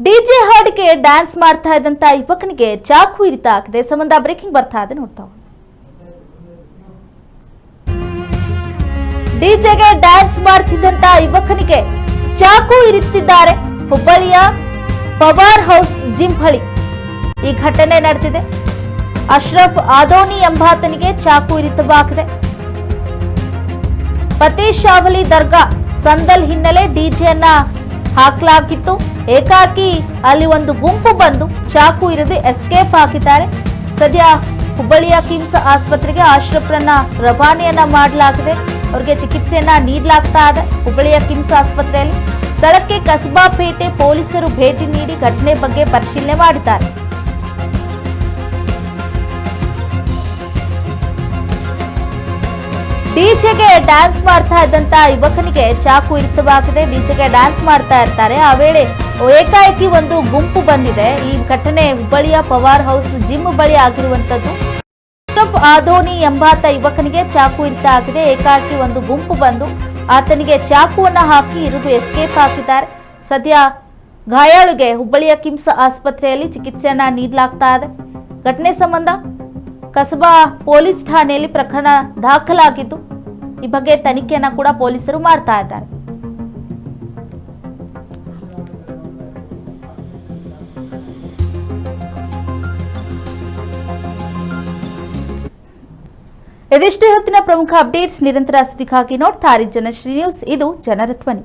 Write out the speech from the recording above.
DJ ಹಾಡಿಗೆ dance ಮಾಡ್ತಾ ಇದ್ದಂತ ಯುವಕನಿಗೆ ಚಾಕು ಇರಿತ ಹಾಕಿದೆ ಸಂಬಂಧ ಬ್ರೇಕಿಂಗ್ ಬರ್ತಾ ಇದೆ. ನೋಡ್ತಾ ಹೋಗಿ. ಡಿಜೆಗೆ ಡ್ಯಾನ್ಸ್ ಮಾಡ್ತಿದ್ದಂತ ಯುವಕನಿಗೆ ಚಾಕು ಇರಿತಿದ್ದಾರೆ ಹುಬ್ಬಳ್ಳಿಯ ಪವಾರ್ ಹೌಸ್ ಜಿಮ್ ಬಳಿ ಈ ಘಟನೆ ನಡೆದಿದೆ. ಅಶ್ರಫ್ ಆದೋನಿ ಎಂಬಾತನಿಗೆ ಚಾಕು ಇರಿತವಾಗಿದೆ ಪತಿ ಶಾವಲಿ ದರ್ಗಾ, ಸಂದಲ್ ಹಿನ್ನೆಲೆ ಡಿಜೆಯನ್ನ ಹಾಕಲಾಗಿತ್ತು. ಏಕಾಕಿ ಅಲ್ಲಿ ಒಂದು ಗುಂಪು ಬಂದು ಚಾಕು ಇರದೆ ಎಸ್ಕೇಪ್ ಹಾಕಿದ್ದಾರೆ. ಸದ್ಯ ಹುಬ್ಬಳ್ಳಿಯ ಕಿಮ್ಸ್ ಆಸ್ಪತ್ರೆಗೆ ಆಶ್ರಫ್ರನ್ನ ರವಾನೆಯನ್ನ ಮಾಡಲಾಗಿದೆ. ಅವರಿಗೆ ಚಿಕಿತ್ಸೆಯನ್ನ ನೀಡಲಾಗ್ತಾ ಇದೆ ಹುಬ್ಬಳ್ಳಿಯ ಕಿಮ್ಸ್ ಆಸ್ಪತ್ರೆಯಲ್ಲಿ. ಸ್ಥಳಕ್ಕೆ ಕಸಬಾಪೇಟೆ ಪೊಲೀಸರು ಭೇಟಿ ನೀಡಿ ಘಟನೆ ಬಗ್ಗೆ ಪರಿಶೀಲನೆ ಮಾಡಿದ್ದಾರೆ. ಡಿಜೆಗೆ ಡ್ಯಾನ್ಸ್ ಮಾಡ್ತಾ ಇದ್ದಂತ ಯುವಕನಿಗೆ ಚಾಕು ಇರಿತವಾಗಿದೆ. ಡಿಜೆಗೆ ಡ್ಯಾನ್ಸ್ ಮಾಡ್ತಾ ಇರ್ತಾರೆ. ಆ ವೇಳೆ ಏಕಾಏಕಿ ಒಂದು ಗುಂಪು ಬಂದಿದೆ. ಈ ಘಟನೆ ಹುಬ್ಬಳ್ಳಿಯ ಪವಾರ್ ಹೌಸ್ ಜಿಮ್ ಬಳಿ ಆಗಿರುವಂತದ್ದು. ಆದೋನಿ ಎಂಬಾತ ಯುವಕನಿಗೆ ಚಾಕು ಇರಿತ ಆಗಿದೆ. ಏಕಾಏಕಿ ಒಂದು ಗುಂಪು ಬಂದು ಆತನಿಗೆ ಚಾಕುವನ್ನ ಹಾಕಿ ಇರಿದು ಎಸ್ಕೇಪ್ ಹಾಕಿದ್ದಾರೆ. ಸದ್ಯ ಗಾಯಾಳುಗೆ ಹುಬ್ಬಳ್ಳಿಯ ಕಿಮ್ಸ್ ಆಸ್ಪತ್ರೆಯಲ್ಲಿ ಚಿಕಿತ್ಸೆಯನ್ನ ನೀಡಲಾಗ್ತಾ ಇದೆ. ಘಟನೆ ಸಂಬಂಧ ಕಸಬಾ ಪೊಲೀಸ್ ಠಾಣೆಯಲ್ಲಿ ಪ್ರಕರಣ ದಾಖಲಾಗಿದ್ದು, ಈ ಬಗ್ಗೆ ತನಿಖೆಯನ್ನ ಕೂಡ ಪೊಲೀಸರು ಮಾಡ್ತಾ ಇದ್ದಾರೆ. ಇದಿಷ್ಟೇ ಹೊತ್ತಿನ ಪ್ರಮುಖ ಅಪ್ಡೇಟ್ಸ್, ನಿರಂತರ ಸುದ್ದಿಗಾಗಿ ನೋಡ್ತಾ ಇರಿ. ಜನಶ್ರೀ ನ್ಯೂಸ್, ಇದು ಜನರ ಧ್ವನಿ.